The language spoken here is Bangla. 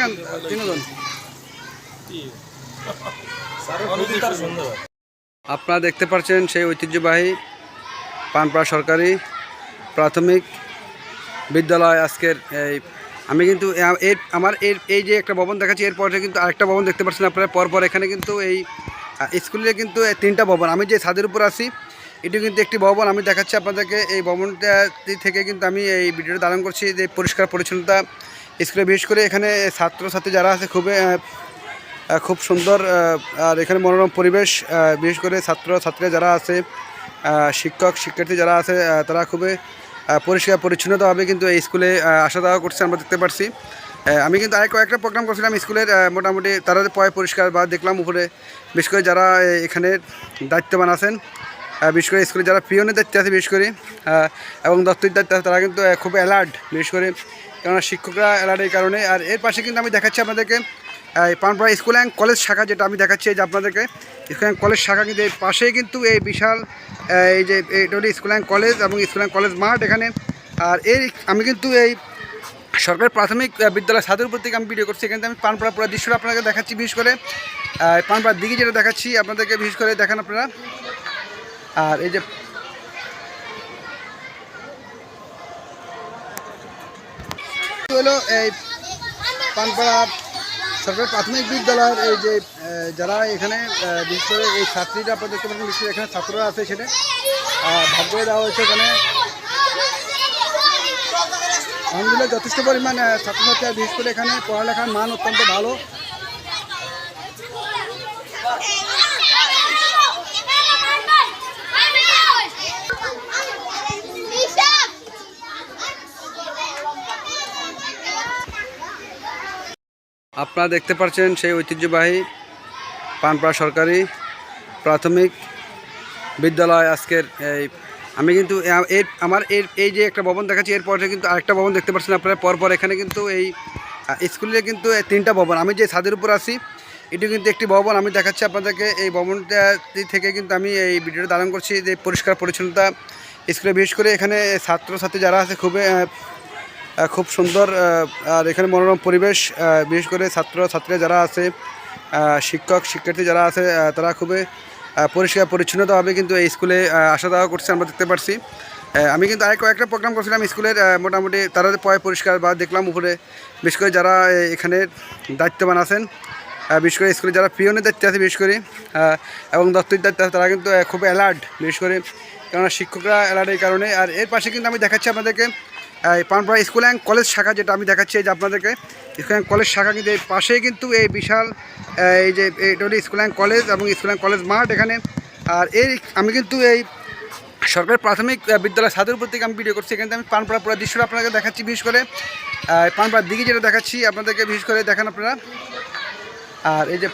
দেখেন বিনোদন আপনারা দেখতে পাচ্ছেন সেই ঐতিহ্যবাহী পানপাড়া সরকারি প্রাথমিক বিদ্যালয় আজকের এই। আমি কিন্তু এর, আমার এর, এই যে একটা ভবন দেখাচ্ছি এর পরে কিন্তু আরেকটা ভবন দেখতে পাচ্ছেন আপনারা। পরপর এখানে কিন্তু এই স্কুলে কিন্তু তিনটা ভবন। আমি যে ছাদের উপর আছি, এটি কিন্তু একটি ভবন। আমি দেখাচ্ছি আপনাদেরকে এই ভবনটা থেকে কিন্তু আমি এই ভিডিওটা ধারণ করছি, যে পরিষ্কার পরিচ্ছন্নতা স্কুলে, বিশেষ করে এখানে ছাত্রছাত্রী যারা আছে, খুবই খুব সুন্দর আর এখানে মনোরম পরিবেশ বিশেষ করে ছাত্র ছাত্রীরা যারা আছে শিক্ষক, শিক্ষার্থী যারা আছে তারা খুবই পরিষ্কার, পরিচ্ছন্নতাভাবে কিন্তু এই স্কুলে আসা যাওয়া করছে, আমরা দেখতে পারছি। আমি কিন্তু আরেক কয়েকটা প্রোগ্রাম করছিলাম স্কুলের মোটামুটি তারা পয় পরিষ্কার বা দেখলাম উপরে, বিশেষ করে যারা এখানে দায়িত্ববান আছেন বিশেষ করে স্কুলে যারা পিওনের দায়িত্বে আছে, বিশেষ করে এবং দত্তর দায়িত্বে আছে, তারা কিন্তু খুব অ্যালার্ট বিশেষ করে, কেননা শিক্ষকরা অ্যালার্ট এই কারণে। আর এর পাশে কিন্তু আমি দেখাচ্ছি আপনাদেরকে এই পানপাড়া স্কুল অ্যান্ড কলেজ শাখা যেটা আমি দেখাচ্ছি, এই যে আপনাদেরকে, স্কুল অ্যান্ড কলেজ শাখা কিন্তু এই পাশেই কিন্তু এই বিশাল এই যে, এটা হলো স্কুল অ্যান্ড কলেজ এবং স্কুল অ্যান্ড কলেজ মাঠ এখানে। আর এই আমি কিন্তু এই সরকারি প্রাথমিক বিদ্যালয় ছাদের উপর থেকে আমি ভিডিও করছি, এখানে আমি পানপাড়া পুরো দৃশ্যটা আপনাকে দেখাচ্ছি, বিশেষ করে পানপাড়ার দিকে যেটা দেখাচ্ছি, আপনাদেরকে বিশেষ করে দেখান আপনারা। আর এই যে হলো এই পানপাড়া সরকারি প্রাথমিক বিদ্যালয়ের এই যে যারা এখানে বিশেষ করে এই ছাত্রীরা দেখতে বিশেষ এখানে ছাত্ররা আছে সেটা আহ, ভাগ করে দেওয়া হয়েছে এখানে। আলহামদুলিল্লাহ যথেষ্ট পরিমাণ আহ, ছাত্রছাত্রী আর বিশেষ করে এখানে পড়ালেখার মান অত্যন্ত ভালো। আপনারা দেখতে পাচ্ছেন সেই ঐতিহ্যবাহী পানপাড়া সরকারি প্রাথমিক বিদ্যালয় আজকের এই। আমি কিন্তু এর, আমার এর, এই যে একটা ভবন দেখাচ্ছি এর পরে কিন্তু আরেকটা ভবন দেখতে পাচ্ছেন আপনারা। পরপর এখানে কিন্তু এই স্কুলে কিন্তু তিনটা ভবন। আমি যে ছাদের উপর আসি এটি কিন্তু একটি ভবন। আমি দেখাচ্ছি আপনাদেরকে এই ভবনটা থেকে কিন্তু আমি এই ভিডিওটা ধারণ করছি যে পরিষ্কার পরিচ্ছন্নতা স্কুলে। বিশেষ করে এখানে ছাত্রছাত্রী যারা আছে, খুবই খুব সুন্দর আর এখানে মনোরম পরিবেশ বিশেষ করে ছাত্র, ছাত্রীরা যারা আছে শিক্ষক, শিক্ষার্থী যারা আছে তারা খুবই পরিষ্কার, পরিচ্ছন্নতাভাবে কিন্তু এই স্কুলে আসা যাওয়া করছে, আমরা দেখতে পারছি। আমি কিন্তু আরেক কয়েকটা প্রোগ্রাম করছিলাম স্কুলের মোটামুটি তারা পয় পরিষ্কার বা দেখলাম উপরে, বিশেষ করে যারা এখানে দায়িত্ববান আছেন বিশেষ করে স্কুলে যারা পিওনের দায়িত্বে আছে, বিশেষ করে এবং দত্তর দায়িত্বে আছে, তারা কিন্তু খুব অ্যালার্ট বিশেষ করে, কেননা শিক্ষকরা অ্যালার্ট এই কারণে, আর এর পাশে কিন্তু আমি দেখাচ্ছি আপনাদেরকে পানপাড়া স্কুল অ্যান্ড কলেজ শাখা যেটা আমি দেখাচ্ছি, এই যে আপনাদেরকে, স্কুল অ্যান্ড কলেজ শাখা কিন্তু এই পাশেই কিন্তু এই বিশাল, এই যে এটা হলো স্কুল অ্যান্ড কলেজ এবং স্কুল অ্যান্ড কলেজ মাঠ এখানে। আর এই আমি কিন্তু এই সরকারি প্রাথমিক বিদ্যালয় ছাদের উপর থেকে আমি ভিডিও করছি, এখানে আমি পানপাড়া পুরো দৃশ্যটা আপনাকে দেখাচ্ছি বিশেষ করে। পানপাড়ার দিকে যেটা দেখাচ্ছি, আপনাদেরকে বিশেষ করে দেখান আপনারা। আর এই যে